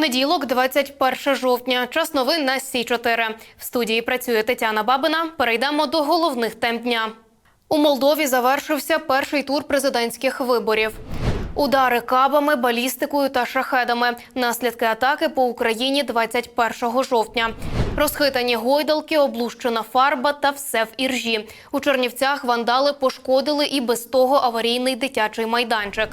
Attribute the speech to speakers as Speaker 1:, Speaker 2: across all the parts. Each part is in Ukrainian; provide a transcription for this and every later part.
Speaker 1: Понеділок, 21 жовтня. Час новин на Сі 4 В студії працює Тетяна Бабина. Перейдемо до головних тем дня. У Молдові завершився перший тур президентських виборів. Удари кабами, балістикою та шахедами. Наслідки атаки по Україні 21 жовтня. Розхитані гойдалки, облущена фарба та все в іржі. У Чернівцях вандали пошкодили і без того аварійний дитячий майданчик.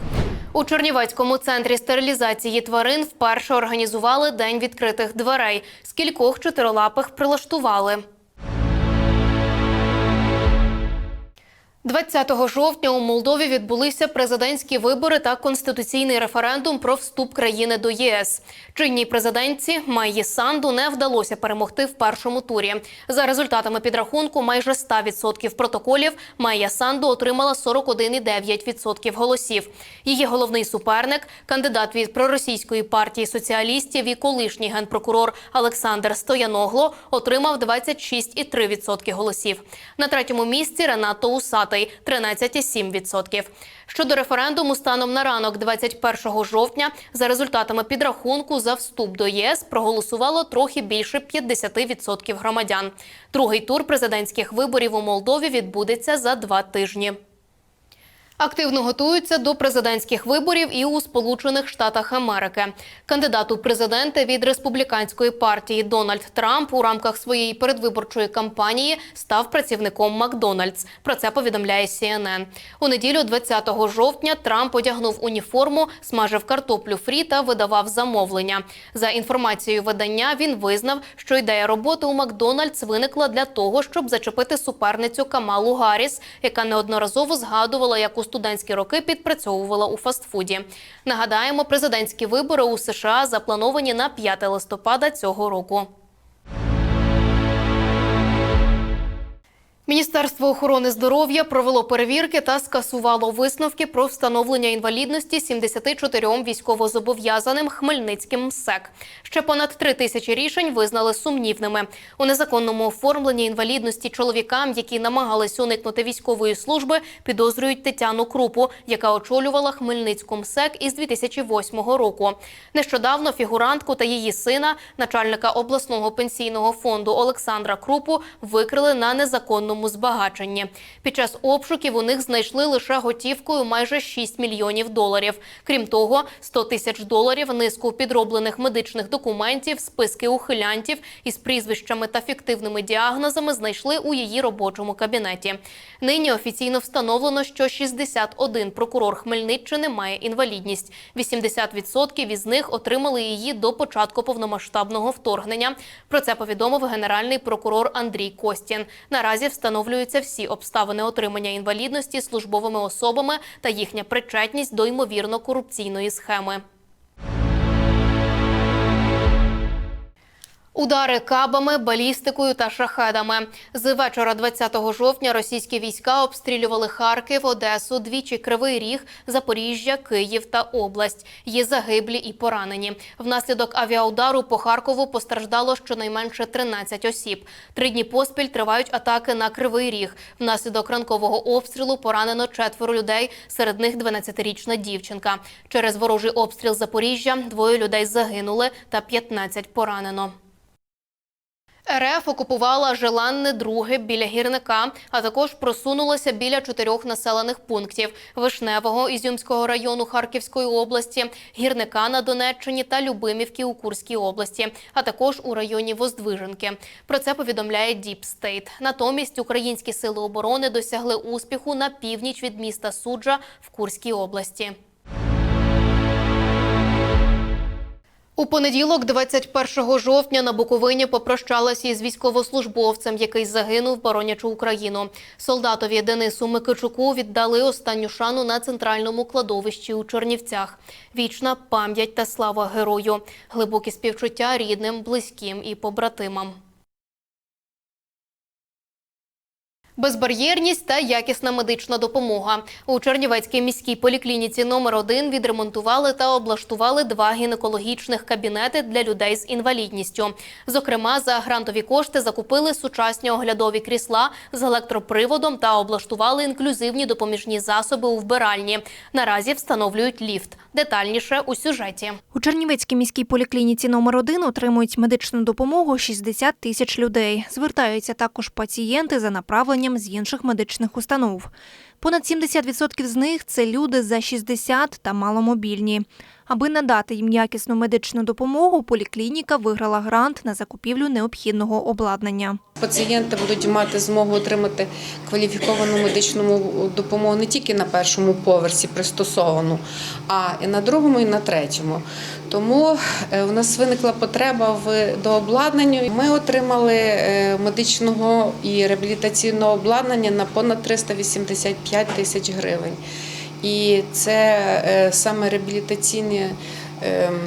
Speaker 1: У Чернівецькому центрі стерилізації тварин вперше організували день відкритих дверей. Скількох чотирилапих прилаштували. 20 жовтня у Молдові відбулися президентські вибори та конституційний референдум про вступ країни до ЄС. Чинній президентці Майї Санду не вдалося перемогти в першому турі. За результатами підрахунку майже 100% протоколів Майя Санду отримала 41,9% голосів. Її головний суперник, кандидат від проросійської партії соціалістів і колишній генпрокурор Олександр Стояногло, отримав 26,3% голосів. На третьому місці Ренато Усатий 13,7%. Щодо референдуму, станом на ранок 21 жовтня, за результатами підрахунку за вступ до ЄС проголосувало трохи більше 50% громадян. Другий тур президентських виборів у Молдові відбудеться за два тижні. Активно готуються до президентських виборів і у Сполучених Штатах Америки. Кандидат у президенти від республіканської партії Дональд Трамп у рамках своєї передвиборчої кампанії став працівником Макдональдс. Про це повідомляє CNN. У неділю, 20 жовтня, Трамп одягнув уніформу, смажив картоплю фрі та видавав замовлення. За інформацією видання, він визнав, що ідея роботи у Макдональдс виникла для того, щоб зачепити суперницю Камалу Гарріс, яка неодноразово згадувала, як у студентські роки підпрацьовувала у фастфуді. Нагадаємо, президентські вибори у США заплановані на 5 листопада цього року. Міністерство охорони здоров'я провело перевірки та скасувало висновки про встановлення інвалідності 74 військовозобов'язаним Хмельницьким МСЕК. Ще понад три тисячі рішень визнали сумнівними. У незаконному оформленні інвалідності чоловікам, які намагались уникнути військової служби, підозрюють Тетяну Крупу, яка очолювала Хмельницьку МСЕК із 2008 року. Нещодавно фігурантку та її сина, начальника обласного пенсійного фонду Олександра Крупу, викрили на незаконному збагаченні. Під час обшуків у них знайшли лише готівкою майже 6 мільйонів доларів. Крім того, 100 тисяч доларів, низку підроблених медичних документів, списки ухилянтів із прізвищами та фіктивними діагнозами знайшли у її робочому кабінеті. Нині офіційно встановлено, що 61 прокурор Хмельниччини має інвалідність. 80% із них отримали її до початку повномасштабного вторгнення. Про це повідомив генеральний прокурор Андрій Костін. Наразі встановлюються всі обставини отримання інвалідності службовими особами та їхня причетність до ймовірно корупційної схеми. Удари кабами, балістикою та шахедами. З вечора 20 жовтня російські війська обстрілювали Харків, Одесу, двічі Кривий Ріг, Запоріжжя, Київ та область. Є загиблі і поранені. Внаслідок авіаудару по Харкову постраждало щонайменше 13 осіб. Три дні поспіль тривають атаки на Кривий Ріг. Внаслідок ранкового обстрілу поранено четверо людей, серед них 12-річна дівчинка. Через ворожий обстріл Запоріжжя двоє людей загинули та 15 поранено. РФ окупувала Желанне друге біля гірника, а також просунулася біля чотирьох населених пунктів: Вишневого Ізюмського району Харківської області, гірника на Донеччині та Любимівки у Курській області, а також у районі Воздвиженки. Про це повідомляє Deep State. Натомість українські сили оборони досягли успіху на північ від міста Суджа в Курській області. У понеділок, 21 жовтня, на Буковині попрощалася із військовослужбовцем, який загинув, боронячи Україну. Солдатові Денису Микичуку віддали останню шану на центральному кладовищі у Чернівцях. Вічна пам'ять та слава герою, глибокі співчуття рідним, близьким і побратимам. Безбар'єрність та якісна медична допомога у Чернівецькій міській поліклініці номер 1 відремонтували та облаштували два гінекологічних кабінети для людей з інвалідністю. Зокрема, за грантові кошти закупили сучасні оглядові крісла з електроприводом та облаштували інклюзивні допоміжні засоби у вбиральні. Наразі встановлюють ліфт. Детальніше у сюжеті.
Speaker 2: У Чернівецькій міській поліклініці номер 1 отримують медичну допомогу 60 тисяч людей. Звертаються також пацієнти за направленням з інших медичних установ. Понад 70% з них це люди за 60 та маломобільні. Аби надати їм якісну медичну допомогу, поліклініка виграла грант на закупівлю необхідного обладнання.
Speaker 3: Пацієнти будуть мати змогу отримати кваліфіковану медичну допомогу не тільки на першому поверсі пристосовану, а і на другому, і на третьому. Тому е, у нас виникла потреба в дообладнанню. Ми отримали е, медичного і реабілітаційного обладнання на понад 385 тисяч гривень. І це е, саме реабілітаційне ем,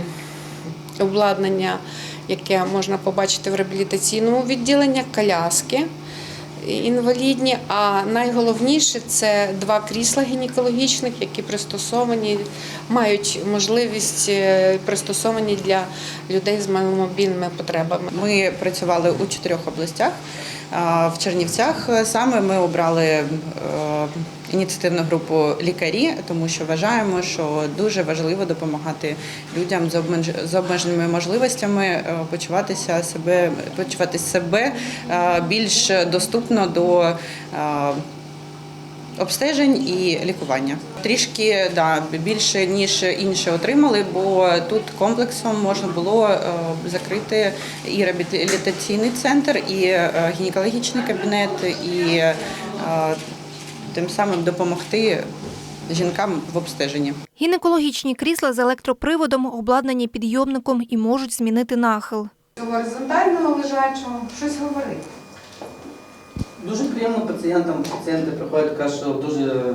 Speaker 3: обладнання, яке можна побачити в реабілітаційному відділенні, коляски інвалідні. А найголовніше це два крісла гінекологічних, які пристосовані, мають можливість е, пристосовані для людей з маломобільними потребами.
Speaker 4: Ми працювали у чотирьох областях. В Чернівцях е, саме ми обрали ініціативну групу лікарі, тому що вважаємо, що дуже важливо допомагати людям з обмеж- з обмеженими можливостями е, почуватися себе, почувати себе е, більш доступно до е, обстежень і лікування. Трішки да, більше ніж інші отримали, бо тут комплексом можна було закрити і реабілітаційний центр, і гінекологічний кабінет, і тим самим допомогти жінкам в обстеженні.
Speaker 2: Гінекологічні крісла з електроприводом обладнані підйомником і можуть змінити нахил.
Speaker 5: горизонтального лежачого, щось говорити.
Speaker 6: Дуже приємно пацієнтам. Пацієнти приходять, кажуть, що дуже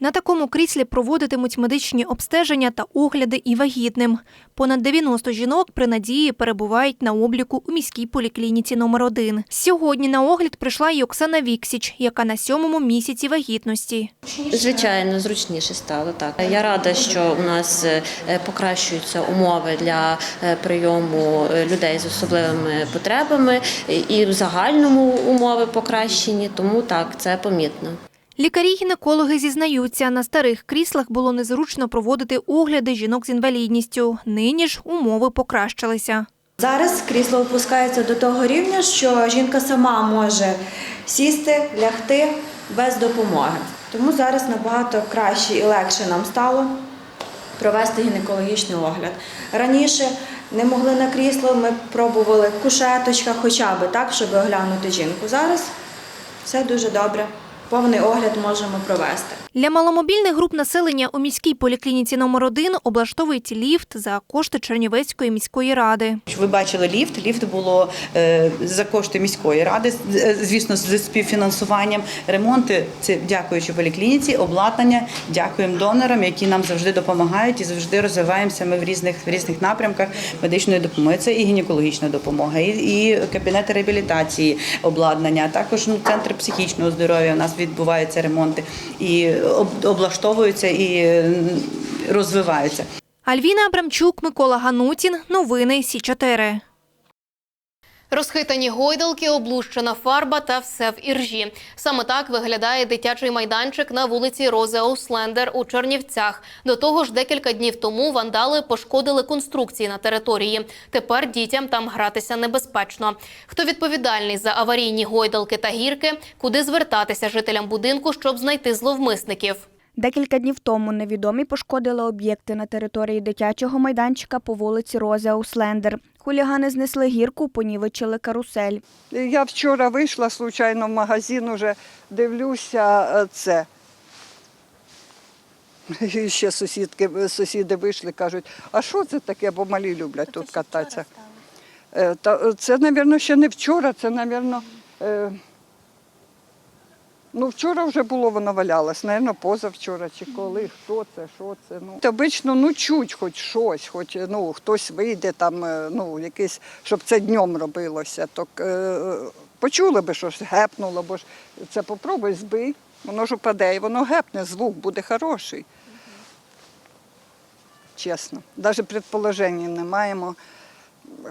Speaker 2: На такому кріслі проводитимуть медичні обстеження та огляди і вагітним. Понад 90 жінок при надії перебувають на обліку у міській поліклініці номер 1 Сьогодні на огляд прийшла й Оксана Віксіч, яка на сьомому місяці вагітності.
Speaker 7: Звичайно, зручніше стало так. Я рада, що у нас е, покращуються умови для е, прийому е, людей з особливими потребами і в загальному умови покращені, тому так це помітно.
Speaker 2: Лікарі-гінекологи зізнаються, на старих кріслах було незручно проводити огляди жінок з інвалідністю. Нині ж умови покращилися.
Speaker 8: Зараз крісло опускається до того рівня, що жінка сама може сісти, лягти без допомоги. Тому зараз набагато краще і легше нам стало провести гінекологічний огляд. Раніше не могли на крісло, ми пробували кушеточка, хоча б так, щоб оглянути жінку. Зараз все дуже добре. Повний огляд можемо провести.
Speaker 2: Для маломобільних груп населення у міській поліклініці номер 1 облаштовують ліфт за кошти Чернівецької міської ради.
Speaker 4: Ви бачили ліфт. Ліфт було е, за кошти міської ради, з- е, звісно, з співфінансуванням. Ремонти це дякуючи поліклініці, обладнання. Дякуємо донорам, які нам завжди допомагають і завжди розвиваємося. Ми в різних в різних напрямках медичної допомоги. Це і гінекологічна допомога, і, і кабінети реабілітації, обладнання. а Також ну, центр психічного здоров'я. У нас відбуваються ремонти і облаштовуються і розвиваються.
Speaker 2: Альвіна Абрамчук, Микола Ганутін. Новини Сі 4
Speaker 1: Розхитані гойдалки, облущена фарба та все в іржі. Саме так виглядає дитячий майданчик на вулиці Розе Ауслендер у Чернівцях. До того ж, декілька днів тому вандали пошкодили конструкції на території. Тепер дітям там гратися небезпечно. Хто відповідальний за аварійні гойдалки та гірки? Куди звертатися жителям будинку, щоб знайти зловмисників?
Speaker 9: Декілька днів тому невідомі пошкодили об'єкти на території дитячого майданчика по вулиці Рози Ауслендер. Хулігани знесли гірку, понівечили карусель.
Speaker 5: Я вчора вийшла случайно в магазин, уже дивлюся е, це. І ще сусідки, сусіди вийшли, кажуть, а що це таке, бо малі люблять тут кататися. Е, е, це, мабуть, ще не вчора, це, мабуть, е, ну, вчора вже було, воно валялось, мабуть, позавчора чи коли, хто це, що це. Ну. Обично, ну, чуть хоч щось, хоч ну, хтось вийде там, е, ну, якийсь, щоб це днем робилося. Так, е, почули би щось, гепнуло, бо ж це попробуй збий, воно ж упаде, і воно гепне, звук буде хороший. Чесно. Навіть предположення не маємо,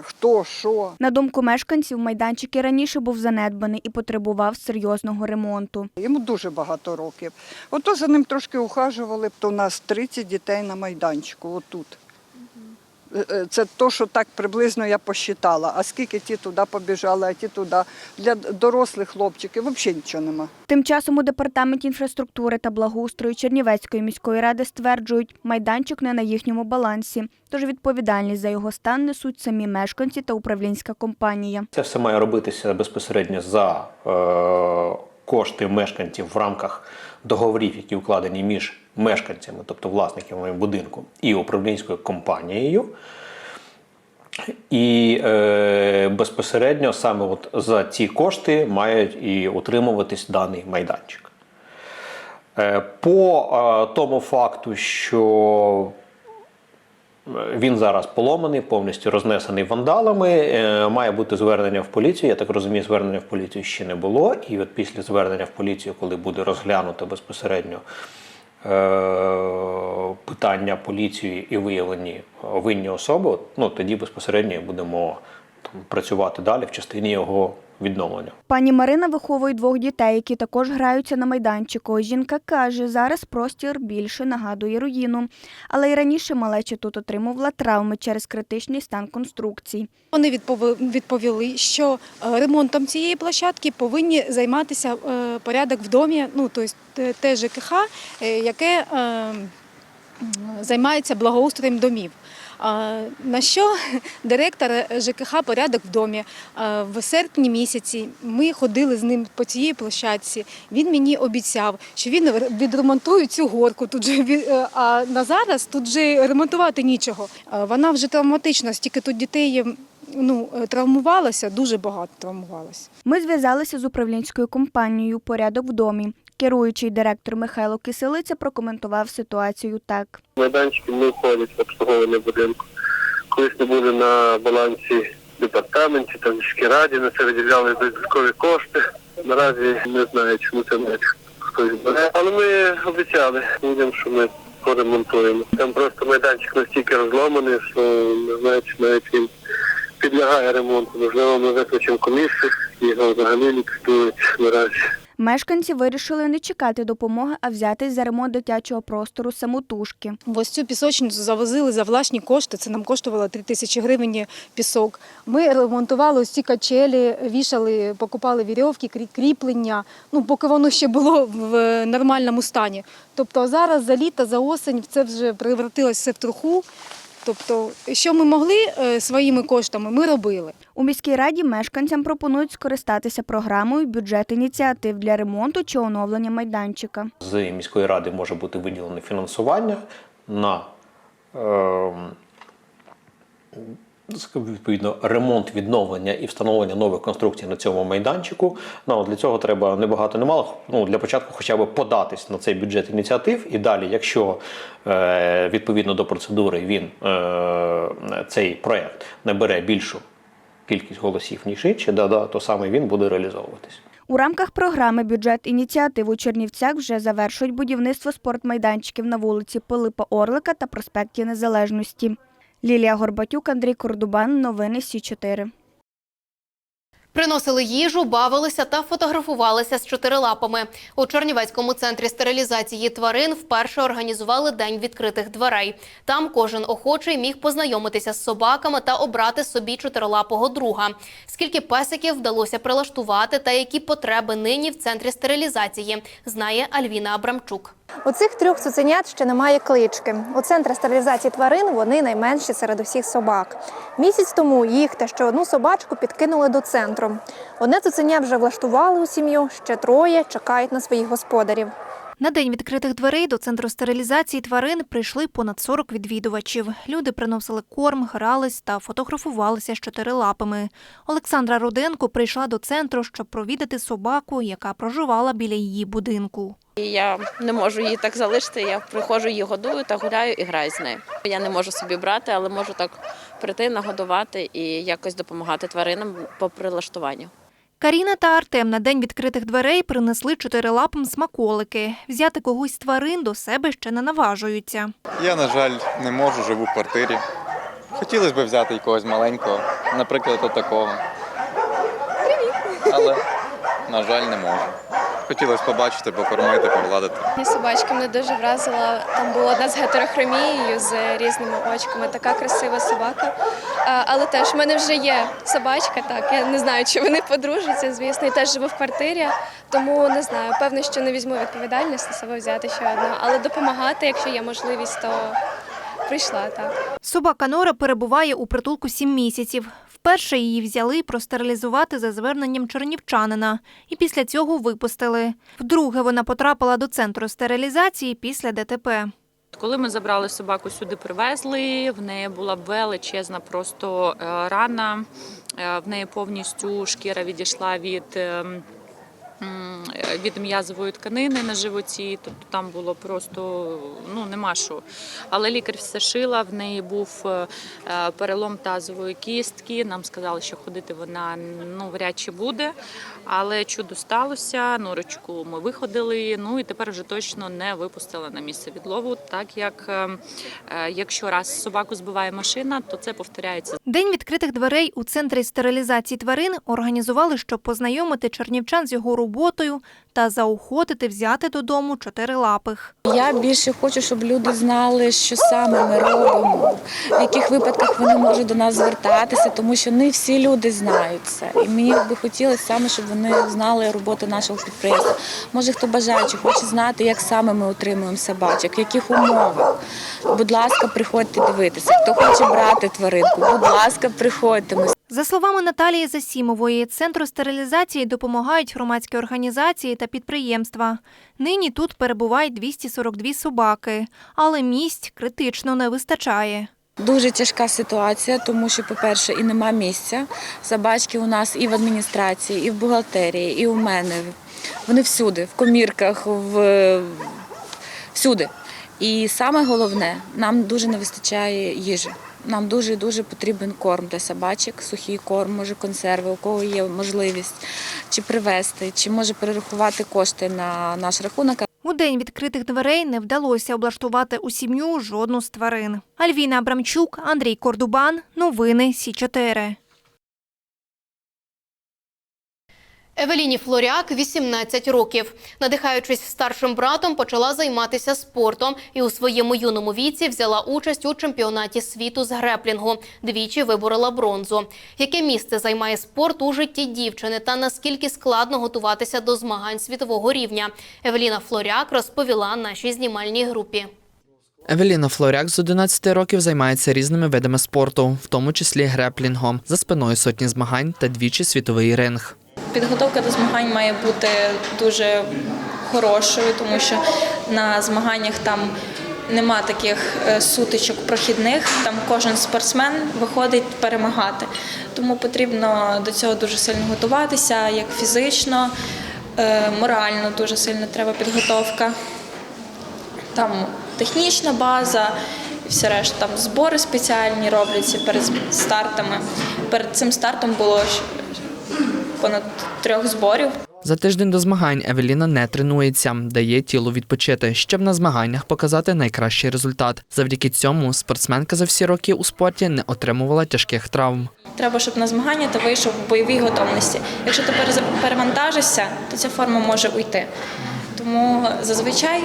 Speaker 5: хто, що.
Speaker 9: На думку мешканців, майданчик і раніше був занедбаний і потребував серйозного ремонту.
Speaker 5: Йому дуже багато років. Ото за ним трошки ухажували то у нас 30 дітей на майданчику, отут. Е, е, Це то, що так приблизно я посчитала. А скільки ті туди побіжали, а ті туди. Для дорослих хлопчиків взагалі нічого нема.
Speaker 9: Тим часом у департаменті інфраструктури та благоустрою Чернівецької міської ради стверджують, майданчик не на їхньому балансі, тож відповідальність за його стан несуть самі мешканці та управлінська компанія.
Speaker 10: Це все має робитися безпосередньо за е, кошти мешканців в рамках договорів, які укладені між мешканцями, тобто власниками будинку, і управлінською компанією. І е, безпосередньо саме от за ці кошти мають і утримуватись даний майданчик. Е, по е, тому факту, що він зараз поломаний, повністю рознесений вандалами. Е, Має бути звернення в поліцію. Я так розумію, звернення в поліцію ще не було. І от після звернення в поліцію, коли буде розглянуто безпосередньо е, питання поліцією і виявлені винні особи, ну тоді безпосередньо будемо там, працювати далі в частині його відновлення.
Speaker 9: Пані Марина виховує двох дітей, які також граються на майданчику. Жінка каже, зараз простір більше нагадує руїну. Але й раніше малеча тут отримувала травми через критичний стан конструкцій.
Speaker 11: Вони відпові- відповіли, що е, ремонтом цієї площадки повинні займатися е, порядок в домі, ну тобто те- те ЖКХ, яке займається благоустроєм домів. На що директор ЖКХ порядок в домі в серпні місяці ми ходили з ним по цій площадці. Він мені обіцяв, що він відремонтує цю горку. Тут же е, а на зараз тут же ремонтувати нічого. Вона вже травматична, стільки тут дітей ну, е, травмувалося, дуже багато травмувалося.
Speaker 9: Ми зв'язалися з управлінською компанією Порядок в домі. Керуючий директор Михайло Киселиця прокоментував ситуацію так.
Speaker 12: майданчики не входять в обслуговування будинку. Колись не були на балансі департаменті, там міській раді, на це виділяли додаткові кошти. Наразі не знаю, чому це навіть хтось бере. Але ми обіцяли людям, що ми поремонтуємо. Там просто майданчик настільки розломаний, що не знаю, чи навіть він підлягає ремонту. Можливо, ми викличемо комісію, його взагалі ліквідують наразі.
Speaker 9: Мешканці вирішили не чекати допомоги, а взятись за ремонт дитячого простору самотужки.
Speaker 11: Ось цю пісочницю завозили за власні кошти. Це нам коштувало 3 тисячі гривень пісок. Ми ремонтували ось ці качелі, вішали, покупали вірьовки, крі- кріплення. Ну, поки воно ще було в нормальному стані. Тобто зараз за літо, за осень це вже превратилося в труху. Тобто, що ми могли е, своїми коштами, ми робили.
Speaker 9: У міській раді мешканцям пропонують скористатися програмою бюджет ініціатив для ремонту чи оновлення майданчика.
Speaker 10: з міської ради може бути виділене фінансування на ем, відповідно ремонт, відновлення і встановлення нових конструкцій на цьому майданчику. Ну, для цього треба не багато, не. Ну, для початку хоча б податись на цей бюджет ініціатив. І далі, якщо е, відповідно до процедури він е, цей проект набере більшу кількість голосів, ніж інші, да, да, то саме він буде реалізовуватись.
Speaker 9: У рамках програми бюджет ініціатив у Чернівцях вже завершують будівництво спортмайданчиків на вулиці Пилипа Орлика та проспекті Незалежності. Лілія Горбатюк, Андрій Кордубан. Новини Сі 4
Speaker 1: Приносили їжу, бавилися та фотографувалися з чотирилапами. У Чернівецькому центрі стерилізації тварин вперше організували день відкритих дверей. Там кожен охочий міг познайомитися з собаками та обрати собі чотирилапого друга. Скільки песиків вдалося прилаштувати та які потреби нині в центрі стерилізації, знає Альвіна Абрамчук.
Speaker 13: У цих трьох цуценят ще немає клички. У центрі стерилізації тварин вони найменші серед усіх собак. Місяць тому їх та ще одну собачку підкинули до центру. Одне цуценя вже влаштували у сім'ю, ще троє чекають на своїх господарів.
Speaker 2: На день відкритих дверей до центру стерилізації тварин прийшли понад 40 відвідувачів. Люди приносили корм, грались та фотографувалися з чотирилапими. Олександра Руденко прийшла до центру, щоб провідати собаку, яка проживала біля її будинку.
Speaker 14: Я не можу її так залишити. Я приходжу, її годую та гуляю і граю з нею. Я не можу собі брати, але можу так прийти, нагодувати і якось допомагати тваринам по прилаштуванню.
Speaker 2: Каріна та Артем на день відкритих дверей принесли чотирилапим смаколики. Взяти когось з тварин до себе ще не наважуються.
Speaker 15: Я, на жаль, не можу, живу в квартирі. Хотілося б взяти якогось маленького, наприклад, отакого. Але, на жаль, не можу. Хотілося побачити, покормити, погладити.
Speaker 16: Мені собачка мене дуже вразила. Там була одна з гетерохромією з різними очками. Така красива собака. Але теж в мене вже є собачка. Так я не знаю, чи вони подружаться, звісно, і теж живу в квартирі. Тому не знаю. Певно, що не візьму відповідальність на себе взяти ще одну, але допомагати, якщо є можливість, то прийшла так.
Speaker 2: Собака Нора перебуває у притулку сім місяців. Вперше її взяли простерилізувати за зверненням чернівчанина, і після цього випустили. Вдруге вона потрапила до центру стерилізації після ДТП.
Speaker 17: Коли ми забрали собаку сюди, привезли, в неї була величезна просто е, рана, Е, в неї повністю шкіра відійшла від. Від м'язової тканини на животі, тобто там було просто ну нема що. Але лікар все шила. В неї був е, перелом тазової кістки. Нам сказали, що ходити вона ну вряд чи буде. Але чудо сталося. Норочку ми виходили. Ну і тепер вже точно не випустили на місце відлову, так як е, е, якщо раз собаку збиває машина, то це повторяється
Speaker 2: День відкритих дверей у центрі стерилізації тварин організували, щоб познайомити чернівчан з його роботою та заохотити взяти додому чотирилапих.
Speaker 18: Я більше хочу, щоб люди знали, що саме ми робимо, в яких випадках вони можуть до нас звертатися, тому що не всі люди знають це. І мені би хотілося саме, щоб вони знали роботу нашого підприємства. Може, хто бажаючи, хоче знати, як саме ми утримуємо собачок, в яких умовах. Будь ласка, приходьте дивитися. Хто хоче брати тваринку, будь ласка, приходьте.
Speaker 2: За словами Наталії Засімової, центру стерилізації допомагають громадські організації та підприємства. Нині тут перебувають 242 собаки, але місць критично не вистачає.
Speaker 18: Дуже тяжка ситуація, тому що, по-перше, і нема місця. Собачки у нас і в адміністрації, і в бухгалтерії, і у мене. Вони всюди, в комірках, в... всюди. І саме головне, нам дуже не вистачає їжі. Нам дуже дуже потрібен корм для собачок, сухий корм, може консерви, у кого є можливість чи привезти, чи може перерахувати кошти на наш рахунок.
Speaker 2: У день відкритих дверей не вдалося облаштувати у сім'ю жодну з тварин. Альвіна Абрамчук, Андрій Кордубан. Новини Сі 4
Speaker 1: Евеліні Флоряк 18 років. Надихаючись старшим братом, почала займатися спортом і у своєму юному віці взяла участь у чемпіонаті світу з греплінгу. Двічі виборола бронзу. Яке місце займає спорт у житті дівчини та наскільки складно готуватися до змагань світового рівня? Евеліна Флоряк розповіла нашій знімальній групі.
Speaker 19: Евеліна Флоряк з 11 років займається різними видами спорту, в тому числі греплінгом, за спиною сотні змагань та двічі світовий ринг.
Speaker 20: Підготовка до змагань має бути дуже хорошою, тому що на змаганнях там нема таких е, сутичок прохідних. Там кожен спортсмен виходить перемагати. Тому потрібно до цього дуже сильно готуватися, як фізично, е, морально дуже сильно треба підготовка. Там технічна база, все решта. Там збори спеціальні робляться перед стартами. Перед цим стартом було понад трьох зборів.
Speaker 19: За тиждень до змагань Евеліна не тренується, дає тілу відпочити, щоб на змаганнях показати найкращий результат. Завдяки цьому спортсменка за всі роки у спорті не отримувала тяжких травм.
Speaker 20: Треба, щоб на змагання ти вийшов в бойовій готовності. Якщо ти перевантажишся, то ця форма може уйти. Тому зазвичай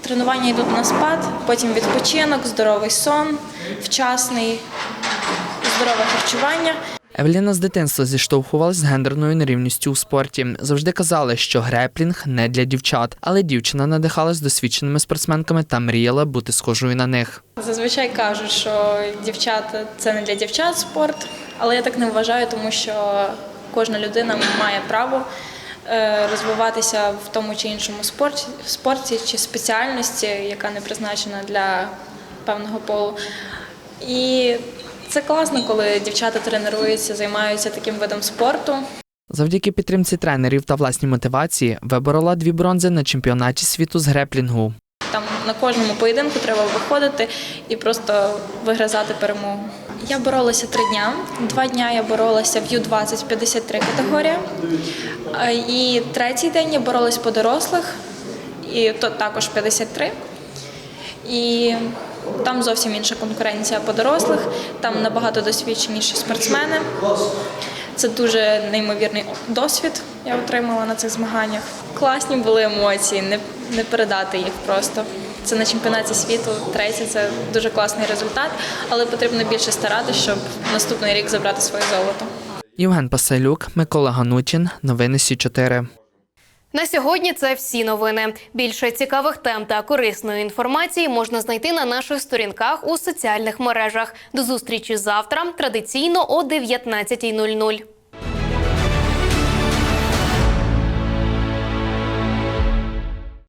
Speaker 20: тренування йдуть на спад, потім відпочинок, здоровий сон, вчасний, здорове харчування.
Speaker 19: Евеліна з дитинства зіштовхувалась з гендерною нерівністю у спорті. Завжди казали, що греплінг не для дівчат, але дівчина надихалась досвідченими спортсменками та мріяла бути схожою на них.
Speaker 20: Зазвичай кажуть, що дівчата це не для дівчат спорт, але я так не вважаю, тому що кожна людина має право е, розвиватися в тому чи іншому спорті, спорті чи спеціальності, яка не призначена для певного полу. І це класно, коли дівчата тренуються, займаються таким видом спорту.
Speaker 19: Завдяки підтримці тренерів та власній мотивації виборола дві бронзи на чемпіонаті світу з греплінгу.
Speaker 20: Там на кожному поєдинку треба виходити і просто вигризати перемогу. Я боролася три дня. Два дня я боролася в Ю-20 53 категорія. І третій день я боролась по дорослих, і то також 53. І там зовсім інша конкуренція по дорослих, там набагато досвідченіші спортсмени. Це дуже неймовірний досвід я отримала на цих змаганнях. Класні були емоції, не, не передати їх просто. Це на чемпіонаті світу, третє це дуже класний результат, але потрібно більше старатися, щоб наступний рік забрати своє золото.
Speaker 19: Євген Пасалюк, Микола Ганутін. Новини Сі 4
Speaker 1: На сьогодні це всі новини. Більше цікавих тем та корисної інформації можна знайти на наших сторінках у соціальних мережах. До зустрічі завтра, традиційно о 19.00.